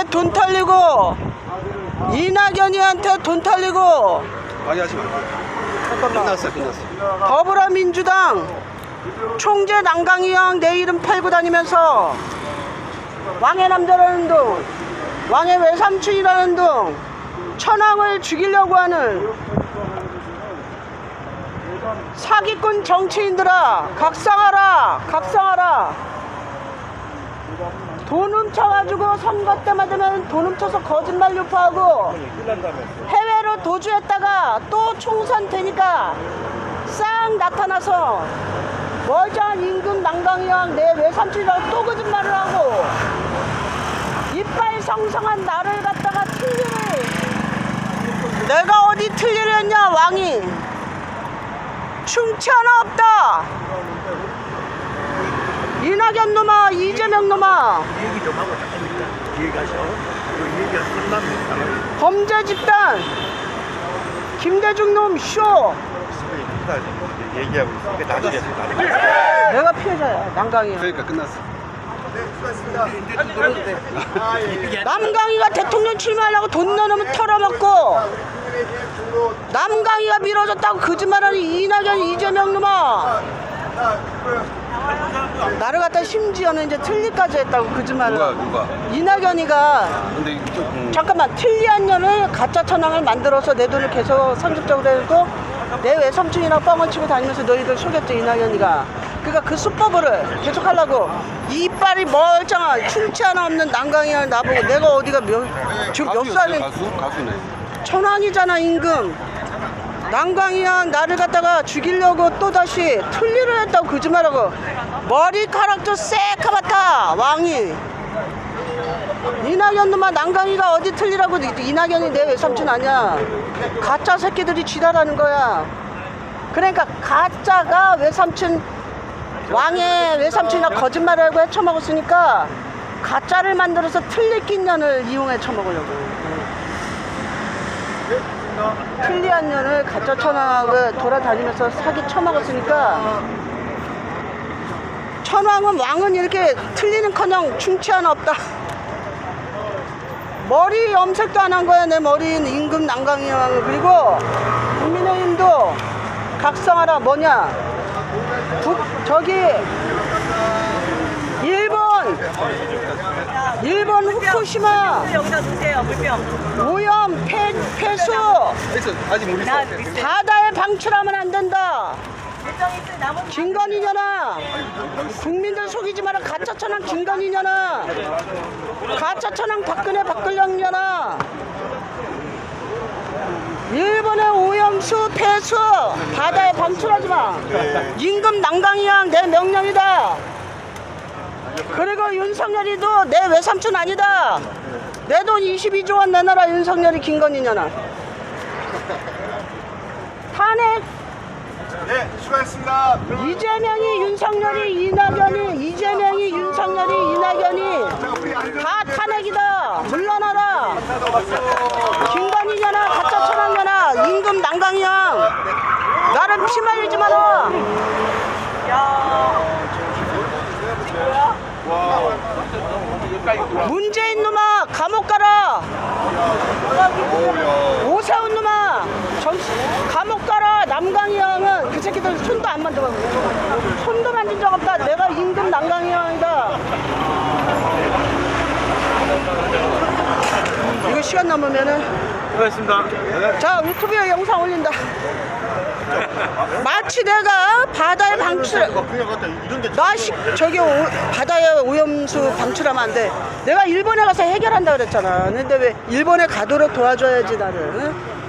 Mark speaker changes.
Speaker 1: 이재명한테 돈 털리고 이낙연이한테 돈 털리고
Speaker 2: 많이 하시면 안 돼요. 끝났어요, 끝났어요.
Speaker 1: 더불어민주당 총재 난강이형 내 이름 팔고 다니면서 왕의 남자라는 둥 왕의 외삼촌이라는 둥 천황을 죽이려고 하는 사기꾼 정치인들아 각성하라 각성하라 돈 훔쳐가지고 선거 때마다 돈 훔쳐서 거짓말 유포하고 해외로 도주했다가 또 총선 되니까 싹 나타나서 멀쩡한 임금 난강이랑 내 외삼촌이라고 또 거짓말을 하고 이빨 성성한 나를 갖다가 틀리를 내가 어디 틀리를 했냐 왕이? 하나 없다 이낙연 놈아 이재명 놈아.
Speaker 3: 얘기 좀 하고 싶으니까 뒤에 가서 그 얘기가 끝납니다.
Speaker 1: 범죄 집단. 김대중 놈 쇼.
Speaker 3: 얘기하고 있으니까 나중에 나중에.
Speaker 1: 내가 피해자야 난강이야.
Speaker 2: 그러니까 끝났어.
Speaker 1: 남강이가 대통령 출마하려고 돈 넣으면 털어먹고. 남강이가 밀어줬다고 거짓말하는 이낙연 이재명 놈아 나를 갖다 심지어는 이제 틀리까지 했다고 거짓말을
Speaker 2: 누가,
Speaker 1: 하고.
Speaker 2: 누가.
Speaker 1: 이낙연이가
Speaker 2: 근데 이쪽, 음,
Speaker 1: 잠깐만 틀리한 년을 가짜 천황을 만들어서 내 돈을 계속 선집적으로 해고 내 외삼촌이랑 뻥을 치고 다니면서 너희들 속였지 이낙연이가 그러니까 그 수법을 계속 하려고 이빨이 멀쩡한 충치 하나 없는 난강이를 나보고 내가 어디가 몇, 지금 몇
Speaker 2: 가수였어요,
Speaker 1: 살이
Speaker 2: 가수? 가수네.
Speaker 1: 천황이잖아 임금 난강이야 나를 갖다가 죽이려고 또다시 틀리를 했다고 거짓말하고. 머리카락도 새카맣다 왕이. 이낙연 놈아 난강이가 어디 틀리라고 이낙연이 내 외삼촌 아니야? 가짜 새끼들이 지랄하는 거야. 그러니까 가짜가 외삼촌 왕의 외삼촌이나 거짓말을 하고 헤쳐먹었으니까 가짜를 만들어서 틀리낀 년을 이용해 쳐먹으려고 틀리한 년을 가짜 천황을 돌아다니면서 사기 쳐먹었으니까 천황은 왕은 이렇게 틀리는커녕 충치 하나 없다. 머리 염색도 안 한 거야. 내 머리는 임금 난강이 왕. 그리고 국민의힘도 각성하라. 뭐냐? 북 저기 일본 후쿠시마.
Speaker 4: 여기다 놓으세요. 물병.
Speaker 1: 오염 폐, 폐수.
Speaker 2: 아직 물 있어.
Speaker 1: 바다에 방출하면 안 된다.
Speaker 4: 남은
Speaker 1: 김건희냐나 국민들 속이지 마라. 가짜 천황 김건희냐나 가짜 천황 박근혜 박근영이냐나 일본의 오염수 폐수. 바다에 방출하지 마. 임금 난강이양 내 명령이다 그리고 윤석열이도 내 외삼촌 아니다. 내 돈 22조 원 내놔라 윤석열이 김건희냐나 탄핵
Speaker 3: 네, 수고하셨습니다.
Speaker 1: 이재명이 윤석열이 이낙연이 이재명이 윤석열이 이낙연이 다 탄핵이다. 물러나라. 김건희냐나 가짜 천황냐나 임금 난강이야. 나를 피말리지 마라 문재인 놈아 감옥 가라 오세훈 놈아. 전 감옥 가라. 남강희 형은 그 새끼들 손도 안 만져봐. 손도 만진 적 없다. 내가 임금 남강희 형이다. 이거 시간 넘으면은
Speaker 3: 수고하셨습니다.
Speaker 1: 자 유튜브에 영상 올린다 마치 내가 바다에 방출
Speaker 3: 그냥 갖다 이런
Speaker 1: 게나 시, 저기 오, 바다에 오염수 방출하면 안 돼. 내가 일본에 가서 해결한다 그랬잖아. 근데 왜 일본에 가도록 도와줘야지 나를. 응?